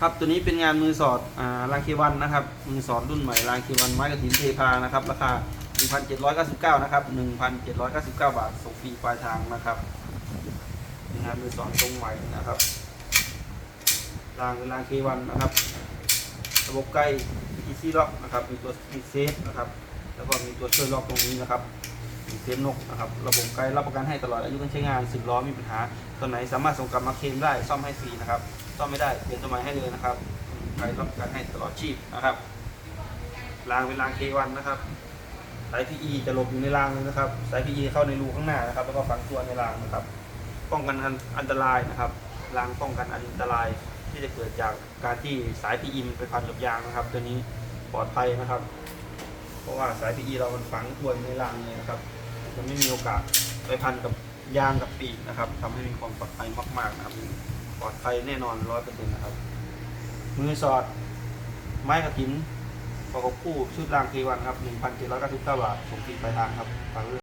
ครับตัวนี้เป็นงานมือสอดอ่าลางเควันนะครับ มือสอดรุ่นใหม่ลางเควันไม้กระถินเทพานะครับ ราคา 1,799 นะครับ 1,799 บาทส่งฟรีปลายทางนะครับงานมือสอดตรงใหม่นะครับรางเป็นรางเควันนะครับ ระบบใกล้ easy lock นะครับ มีตัว speed safe นะครับ แล้วก็มีตัวช่วยล็อกตรงนี้นะครับ เซฟนกนะครับระบบไกลรับประกันให้ตลอดอายุการใช้งาน10ล้อมีปัญหาตัวไหนสามารถส่งกลับมาเคลมได้ซ่อมให้ฟรีนะครับซ่อมไม่ได้เปลี่ยนตัวใหม่ให้เลยนะครับใครรับประกันให้ตลอดชีพนะครับรางเป็นราง K1 นะครับสาย PE จะหลบอยู่ในรางเลยนะครับสาย PE เข้าในรูข้างหน้านะครับแล้วก็ฝังตัวในรางนะครับ ป้องกันอันตรายนะครับรางป้องกันอันตรายที่จะเกิดจากการที่สาย PE มันไปพันกับยางนะครับ ตัวนี้ปลอดภัยนะครับ เพราะว่าสาย PE เรามันฝังตัวอยู่ในรางเลยนะครับ มันไม่มีโอกาสไปพันกับยางกับปีกนะครับทำให้มีความปลอดภัยมากๆนะครับ ปลอดภัยแน่นอนร้อยเปอร์เซ็นต์นะครับ มือสอด ไม้กระถินประกบคู่ชุดรางเทวันครับ1,799บาทส่งฟรีปลายทางครับฝาก